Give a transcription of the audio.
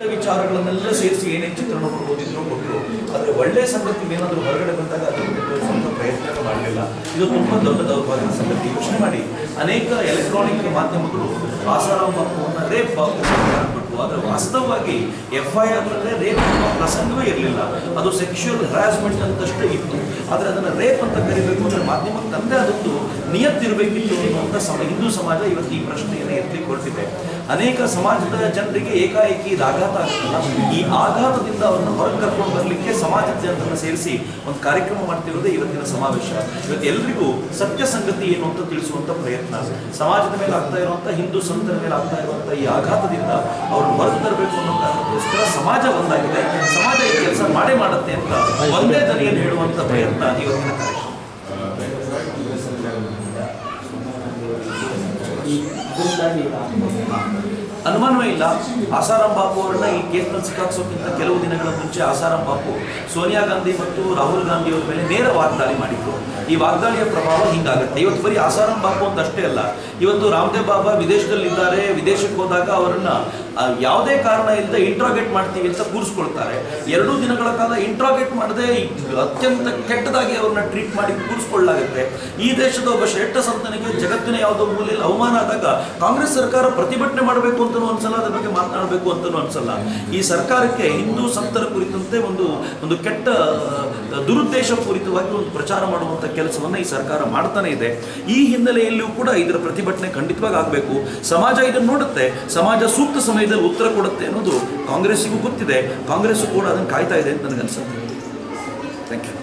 ವಿಚಾರಗಳನ್ನೆಲ್ಲ ಸೇರಿಸಿ ಏನೇನು ಚಿತ್ರಣ ಕೊಡ್ಬೋದಿದ್ರು ಕೊಟ್ಟರು ಆದರೆ ಒಳ್ಳೆ ಸಂಗತಿ ಏನಾದರೂ ಹೊರಗಡೆ ಬಂದಾಗ ಅದು ಸ್ವಂತ ಪ್ರಯತ್ನ ಮಾಡಲಿಲ್ಲ. ಇದು ತುಂಬ ದೊಡ್ಡ ದೌರ್ಭಾಗ್ಯದ ಸಂಗತಿ ಯೋಚನೆ ಮಾಡಿ. ಅನೇಕ ಎಲೆಕ್ಟ್ರಾನಿಕ್ ಮಾಧ್ಯಮಗಳು ಆಸಾರಾಮ್ ರೇಪ್ ಆದರೆ ವಾಸ್ತವವಾಗಿ ಎಫ್ ಐ ಆರ್ನಲ್ಲೇ ರೇಪ್ ಅನ್ನೋ ಪ್ರಸಂಗವೇ ಇರಲಿಲ್ಲ. ಅದು ಸೆಕ್ಷುಯಲ್ ಹರಾಸ್ಮೆಂಟ್ ಅಂತಷ್ಟೇ ಇತ್ತು. ಆದರೆ ಅದನ್ನು ರೇಪ್ ಅಂತ ಕರಿಬೇಕು ಅಂದರೆ ಮಾಧ್ಯಮಕ್ಕೆ ತಂದೆ ಅದೊಂದು ನಿಯತ್ತಿರಬೇಕಿತ್ತು ಅನ್ನುವಂಥ ಸಮ, ಹಿಂದೂ ಸಮಾಜ ಇವತ್ತು ಈ ಪ್ರಶ್ನೆಯನ್ನು ಎತ್ತಲಿಕ್ಕೆ ಹೊರಟಿದೆ ಅನೇಕ ಸಮಾಜದ ಜನರಿಗೆ ಏಕಾಏಕಿ ಇದು ಆಘಾತ ಆಗ್ತಲ್ಲ ಈ ಆಘಾತದಿಂದ ಅವ್ರನ್ನ ಹೊರಗೆ ಕರ್ಕೊಂಡು ಬರಲಿಕ್ಕೆ ಸಮಾಜದ ಜನರನ್ನು ಸೇರಿಸಿ ಒಂದು ಕಾರ್ಯಕ್ರಮ ಮಾಡ್ತಿರೋದೇ ಇವತ್ತಿನ ಸಮಾವೇಶ. ಇವತ್ತು ಎಲ್ರಿಗೂ ಸತ್ಯ ಸಂಗತಿ ಏನು ಅಂತ ತಿಳಿಸುವಂತ ಪ್ರಯತ್ನ. ಸಮಾಜದ ಮೇಲೆ ಆಗ್ತಾ ಇರುವಂಥ ಹಿಂದೂ ಸಂತರ ಮೇಲೆ ಆಗ್ತಾ ಇರುವಂಥ ಈ ಆಘಾತದಿಂದ ಅವ್ರನ್ನ ಹೊರಗೆ ತರಬೇಕು ಅನ್ನೋ ಕಾರಣಕ್ಕೋಸ್ಕರ ಸಮಾಜ ಒಂದಾಗಿದೆ. ಸಮಾಜ ಈ ಕೆಲಸ ಮಾಡೇ ಮಾಡುತ್ತೆ ಅಂತ ಒಂದೇ ದನಿಯಲ್ಲಿ ಹೇಳುವಂತ ಪ್ರಯತ್ನ ಇವತ್ತಿನ ಕಾರ್ಯಕ್ರಮ. ಅನುಮಾನವೇ ಇಲ್ಲ. ಆಸಾರಾಮ್ ಬಾಪು ಅವರನ್ನ ಈ ಕೇಸ್ನಲ್ಲಿ ಸಿಕ್ಕಾಕ್ಸೋಕ್ಕಿಂತ ಕೆಲವು ದಿನಗಳ ಮುಂಚೆ ಆಸಾರಾಮ್ ಬಾಪು ಸೋನಿಯಾ ಗಾಂಧಿ ಮತ್ತು ರಾಹುಲ್ ಗಾಂಧಿ ಅವರ ಮೇಲೆ ನೇರ ವಾಗ್ದಾಳಿ ಮಾಡಿದ್ರು. ಈ ವಾಗ್ದಾಳಿಯ ಪ್ರಭಾವ ಹಿಂಗಾಗುತ್ತೆ. ಇವತ್ತು ಬರೀ ಆಸಾರಾಮ್ ಬಾಪು ಅಂತ ಅಷ್ಟೇ ಅಲ್ಲ, ಇವತ್ತು ರಾಮದೇವ್ ಬಾಬಾ ವಿದೇಶದಲ್ಲಿದ್ದಾರೆ, ವಿದೇಶಕ್ಕೆ ಹೋದಾಗ ಅವರನ್ನ ಯಾವುದೇ ಕಾರಣ ಇಲ್ಲದೆ ಇಂಟ್ರಾಗೇಟ್ ಮಾಡ್ತೀವಿ ಅಂತ ಕೂರಿಸ್ಕೊಳ್ತಾರೆ. ಎರಡು ದಿನಗಳ ಕಾಲ ಇಂಟ್ರಾಗೇಟ್ ಮಾಡದೆ ಅತ್ಯಂತ ಕೆಟ್ಟದಾಗಿ ಅವ್ರನ್ನ ಟ್ರೀಟ್ ಮಾಡಿ ಕೂರಿಸ್ಕೊಳ್ಳಾಗುತ್ತೆ ಈ ದೇಶದ ಒಬ್ಬ ಶ್ರೇಷ್ಠ ಸಂತನಿಗೆ ಜಗತ್ತಿನ ಯಾವುದೋ ಮೂಲೆಯಲ್ಲಿ ಅವಮಾನ ಆದಾಗ ಕಾಂಗ್ರೆಸ್ ಸರ್ಕಾರ ಪ್ರತಿಭಟನೆ ಮಾಡಬೇಕು ಅಂತಲೂ ಅನ್ಸಲ್ಲ, ಅದ್ರ ಬಗ್ಗೆ ಮಾತನಾಡಬೇಕು ಅಂತಲೂ ಅನ್ಸಲ್ಲ. ಈ ಸರ್ಕಾರಕ್ಕೆ ಹಿಂದೂ ಸಂತರ ಕುರಿತಂತೆ ಒಂದು ಒಂದು ಕೆಟ್ಟ ದುರುದ್ದೇಶ ಪೂರಿತವಾಗಿ ಒಂದು ಪ್ರಚಾರ ಮಾಡುವಂಥ ಕೆಲಸವನ್ನು ಈ ಸರ್ಕಾರ ಮಾಡ್ತಾನೆ ಇದೆ. ಈ ಹಿನ್ನೆಲೆಯಲ್ಲಿಯೂ ಕೂಡ ಇದರ ಪ್ರತಿಭಟನೆ ಖಂಡಿತವಾಗಿ ಆಗಬೇಕು. ಸಮಾಜ ಇದನ್ನು ನೋಡುತ್ತೆ. ಸಮಾಜ ಸೂಕ್ತ ಸಮಯದಲ್ಲಿ ಉತ್ತರ ಕೊಡುತ್ತೆ ಅನ್ನೋದು ಕಾಂಗ್ರೆಸ್ಸಿಗೂ ಗೊತ್ತಿದೆ. ಕಾಂಗ್ರೆಸ್ ಕೂಡ ಅದನ್ನು ಕಾಯ್ತಾ ಇದೆ ಅಂತ ನನಗನ್ಸುತ್ತೆ. Thank you